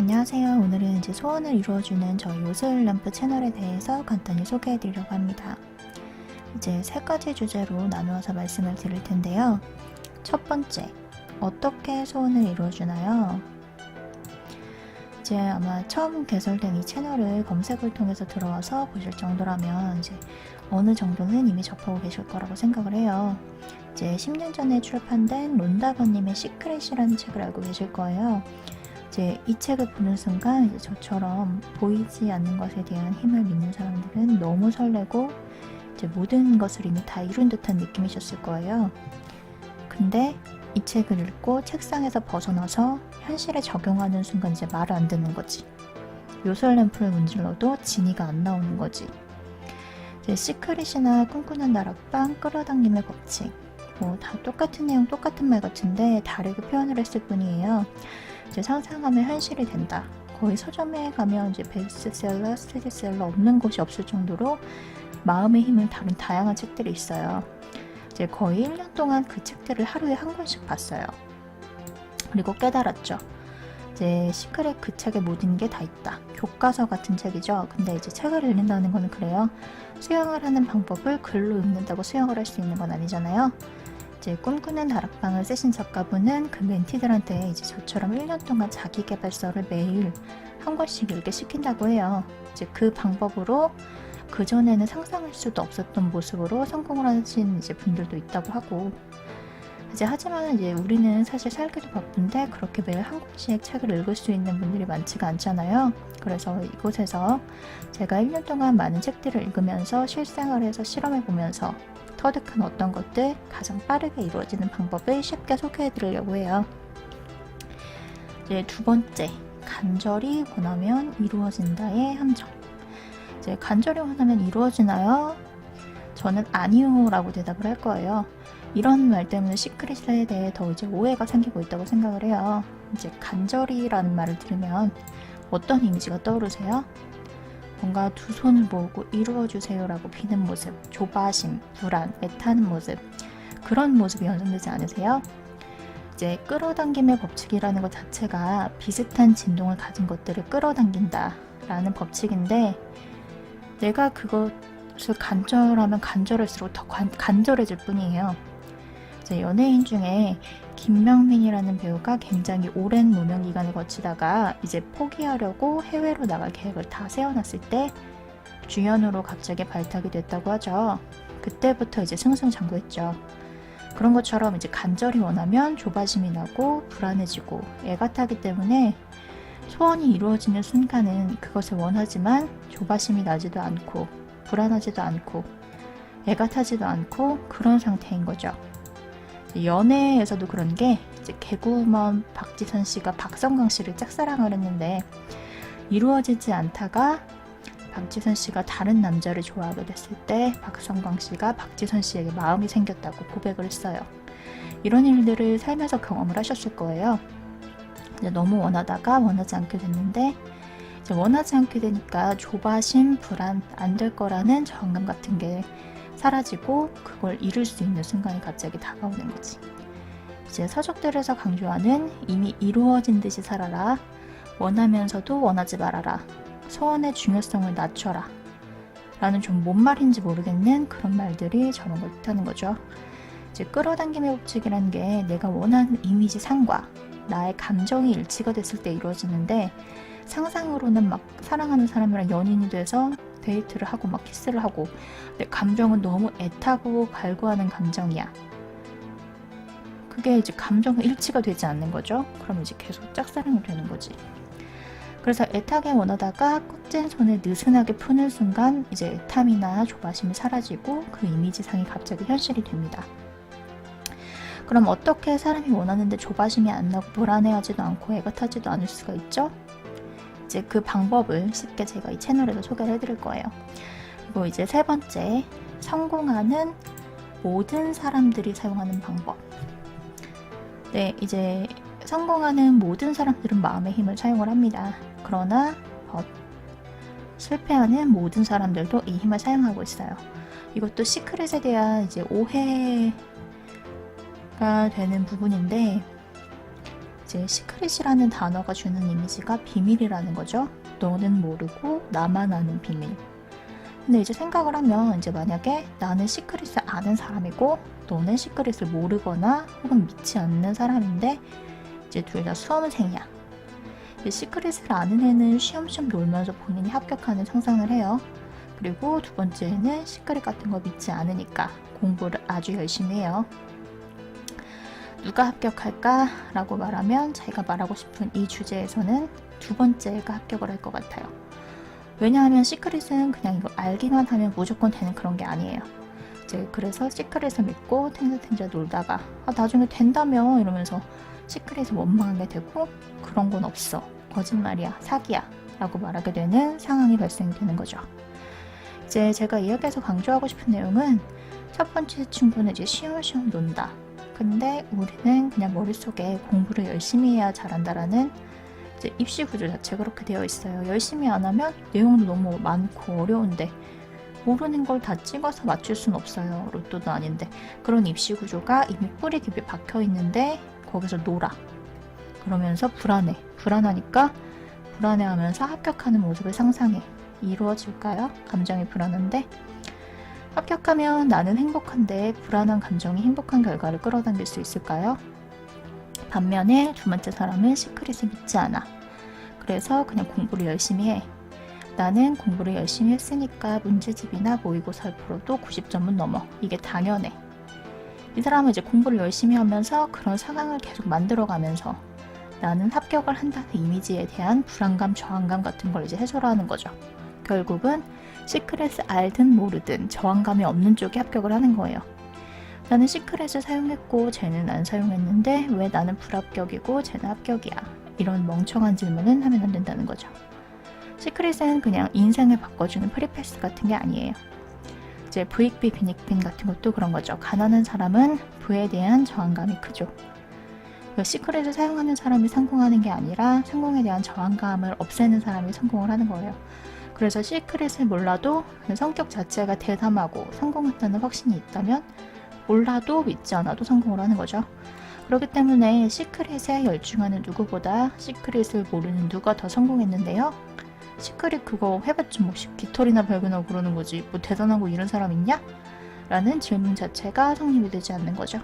안녕하세요. 오늘은 이제 소원을 이루어주는 저희 요술 램프 채널에 대해서 간단히 소개해 드리려고 합니다. 이제 세 가지 주제로 나누어서 말씀을 드릴 텐데요. 첫 번째, 어떻게 소원을 이루어주나요? 이제 아마 처음 개설된 이 채널을 검색을 통해서 들어와서 보실 정도라면 이제 어느 정도는 이미 접하고 계실 거라고 생각을 해요. 이제 10년 전에 출판된 론다버님의 시크릿이라는 책을 알고 계실 거예요. 이제 이 책을 보는 순간 이제 저처럼 보이지 않는 것에 대한 힘을 믿는 사람들은 너무 설레고 이제 모든 것을 이미 다 이룬 듯한 느낌이셨을 거예요. 근데 이 책을 읽고 책상에서 벗어나서 현실에 적용하는 순간 이제 말을 안 듣는 거지. 요술 램프를 문질러도 진이가 안 나오는 거지. 이제 시크릿이나 꿈꾸는 다락방, 끌어당김의 법칙. 뭐 다 똑같은 내용, 똑같은 말 같은데 다르게 표현을 했을 뿐이에요. 이제 상상하면 현실이 된다. 거의 서점에 가면 이제 베스트셀러, 스테디셀러 없는 곳이 없을 정도로 마음의 힘을 다룬 다양한 책들이 있어요. 이제 거의 1년 동안 그 책들을 하루에 한 권씩 봤어요. 그리고 깨달았죠. 이제 시크릿 그 책에 모든 게 다 있다. 교과서 같은 책이죠. 근데 이제 책을 읽는다는 거는 그래요. 수영을 하는 방법을 글로 읽는다고 수영을 할 수 있는 건 아니잖아요. 이제 꿈꾸는 다락방을 쓰신 작가분은 그 멘티들한테 이제 저처럼 1년 동안 자기 개발서를 매일 한 권씩 읽게 시킨다고 해요. 이제 그 방법으로 그 전에는 상상할 수도 없었던 모습으로 성공을 하신 이제 분들도 있다고 하고 이제 하지만 이제 우리는 사실 살기도 바쁜데 그렇게 매일 한 권씩 책을 읽을 수 있는 분들이 많지가 않잖아요. 그래서 이곳에서 제가 1년 동안 많은 책들을 읽으면서 실생활에서 실험해 보면서 터득한 어떤 것들 가장 빠르게 이루어지는 방법을 쉽게 소개해 드리려고 해요. 이제 두 번째, 간절히 원하면 이루어진다의 함정. 이제 간절히 원하면 이루어지나요? 저는 아니요라고 대답을 할 거예요. 이런 말 때문에 시크릿에 대해 더 이제 오해가 생기고 있다고 생각을 해요. 이제 간절히라는 말을 들으면 어떤 이미지가 떠오르세요? 뭔가 두 손을 모으고 이루어주세요라고 비는 모습, 조바심, 불안, 애타는 모습 그런 모습이 연상되지 않으세요? 이제 끌어당김의 법칙이라는 것 자체가 비슷한 진동을 가진 것들을 끌어당긴다라는 법칙인데 내가 그것을 간절하면 간절할수록 더 간, 간절해질 뿐이에요. 이제 연예인 중에 김명민이라는 배우가 굉장히 오랜 무명 기간을 거치다가 이제 포기하려고 해외로 나갈 계획을 다 세워놨을 때 주연으로 갑자기 발탁이 됐다고 하죠. 그때부터 이제 승승장구했죠. 그런 것처럼 이제 간절히 원하면 조바심이 나고 불안해지고 애가 타기 때문에 소원이 이루어지는 순간은 그것을 원하지만 조바심이 나지도 않고 불안하지도 않고 애가 타지도 않고 그런 상태인 거죠. 연애에서도 그런 게 이제 개구먼 박지선 씨가 박성광 씨를 짝사랑을 했는데 이루어지지 않다가 박지선 씨가 다른 남자를 좋아하게 됐을 때 박성광 씨가 박지선 씨에게 마음이 생겼다고 고백을 했어요. 이런 일들을 살면서 경험을 하셨을 거예요. 너무 원하다가 원하지 않게 됐는데 원하지 않게 되니까 조바심, 불안, 안 될 거라는 저항감 같은 게 사라지고 그걸 이룰 수 있는 순간이 갑자기 다가오는 거지. 이제 서적들에서 강조하는 이미 이루어진 듯이 살아라. 원하면서도 원하지 말아라. 소원의 중요성을 낮춰라. 라는 좀 뭔 말인지 모르겠는 그런 말들이 저런 걸 뜻하는 거죠. 이제 끌어당김의 법칙이라는 게 내가 원하는 이미지 상과 나의 감정이 일치가 됐을 때 이루어지는데 상상으로는 막 사랑하는 사람이랑 연인이 돼서 데이트를 하고 막 키스를 하고 내 감정은 너무 애타고 갈구하는 감정이야. 그게 이제 감정과 일치가 되지 않는 거죠. 그럼 이제 계속 짝사랑이 되는 거지. 그래서 애타게 원하다가 꽉쥔 손을 느슨하게 푸는 순간 이제 애탐이나 조바심이 사라지고 그 이미지상이 갑자기 현실이 됩니다. 그럼 어떻게 사람이 원하는데 조바심이 안 나고 불안해하지도 않고 애가 타지도 않을 수가 있죠? 이제 그 방법을 쉽게 제가 이 채널에서 소개를 해드릴 거예요. 그리고 이제 세 번째, 성공하는 모든 사람들이 사용하는 방법. 네, 이제 성공하는 모든 사람들은 마음의 힘을 사용을 합니다. 그러나 어, 실패하는 모든 사람들도 이 힘을 사용하고 있어요. 이것도 시크릿에 대한 이제 오해가 되는 부분인데 이제 시크릿이라는 단어가 주는 이미지가 비밀이라는 거죠. 너는 모르고 나만 아는 비밀. 근데 이제 생각을 하면 이제 만약에 나는 시크릿을 아는 사람이고 너는 시크릿을 모르거나 혹은 믿지 않는 사람인데 이제 둘 다 수험생이야. 시크릿을 아는 애는 쉬엄쉬엄 놀면서 본인이 합격하는 상상을 해요. 그리고 두 번째는 시크릿 같은 거 믿지 않으니까 공부를 아주 열심히 해요. 누가 합격할까? 라고 말하면 자기가 말하고 싶은 이 주제에서는 두 번째가 합격을 할 것 같아요. 왜냐하면 시크릿은 그냥 이거 알기만 하면 무조건 되는 그런 게 아니에요. 이제 그래서 시크릿을 믿고 탱자탱자 놀다가 아, 나중에 된다며 이러면서 시크릿을 원망하게 되고 그런 건 없어. 거짓말이야. 사기야. 라고 말하게 되는 상황이 발생되는 거죠. 이제 제가 이야기에서 강조하고 싶은 내용은 첫 번째 친구는 이제 쉬엄쉬엄 논다. 근데 우리는 그냥 머릿속에 공부를 열심히 해야 잘한다라는 입시 구조 자체 그렇게 되어 있어요. 열심히 안 하면 내용도 너무 많고 어려운데 모르는 걸 다 찍어서 맞출 순 없어요. 로또도 아닌데 그런 입시 구조가 이미 뿌리 깊이 박혀 있는데 거기서 놀아. 그러면서 불안해. 불안하니까 불안해하면서 합격하는 모습을 상상해. 이루어질까요? 감정이 불안한데 합격하면 나는 행복한데 불안한 감정이 행복한 결과를 끌어당길 수 있을까요? 반면에 두 번째 사람은 시크릿을 믿지 않아. 그래서 그냥 공부를 열심히 해. 나는 공부를 열심히 했으니까 문제집이나 모의고사를 풀어도 90점은 넘어. 이게 당연해. 이 사람은 이제 공부를 열심히 하면서 그런 상황을 계속 만들어가면서 나는 합격을 한다는 이미지에 대한 불안감, 저항감 같은 걸 이제 해소하는 거죠. 결국은 시크릿을 알든 모르든 저항감이 없는 쪽이 합격을 하는 거예요. 나는 시크릿을 사용했고 쟤는 안 사용했는데 왜 나는 불합격이고 쟤는 합격이야. 이런 멍청한 질문은 하면 안 된다는 거죠. 시크릿은 그냥 인생을 바꿔주는 프리패스 같은 게 아니에요. 이제 부익비 빈익빈 같은 것도 그런 거죠. 가난한 사람은 부에 대한 저항감이 크죠. 그 시크릿을 사용하는 사람이 성공하는 게 아니라 성공에 대한 저항감을 없애는 사람이 성공을 하는 거예요. 그래서 시크릿을 몰라도 그 성격 자체가 대담하고 성공한다는 확신이 있다면 몰라도 믿지 않아도 성공을 하는 거죠. 그렇기 때문에 시크릿에 열중하는 누구보다 시크릿을 모르는 누가 더 성공했는데요. 시크릿 그거 해봤자 뭐 깃털이나 발견하고 그러는 거지 뭐 대단하고 이런 사람 있냐? 라는 질문 자체가 성립이 되지 않는 거죠.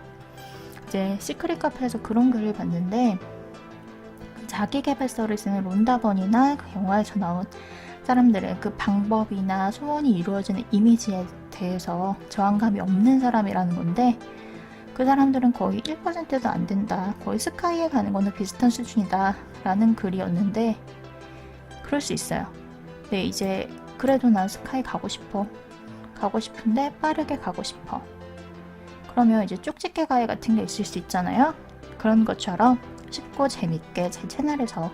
이제 시크릿 카페에서 그런 글을 봤는데 자기 개발서를 쓰는 론다번이나 그 영화에서 나온 사람들의 그 방법이나 소원이 이루어지는 이미지에 대해서 저항감이 없는 사람이라는 건데 그 사람들은 거의 1%도 안 된다. 거의 스카이에 가는 거는 비슷한 수준이다. 라는 글이었는데 그럴 수 있어요. 네, 이제 그래도 난 스카이 가고 싶어. 가고 싶은데 빠르게 가고 싶어. 그러면 이제 쪽집게 가해 같은 게 있을 수 있잖아요. 그런 것처럼 쉽고 재밌게 제 채널에서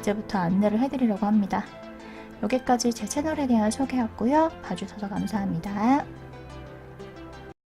이제부터 안내를 해드리려고 합니다. 여기까지 제 채널에 대한 소개였고요. 봐주셔서 감사합니다.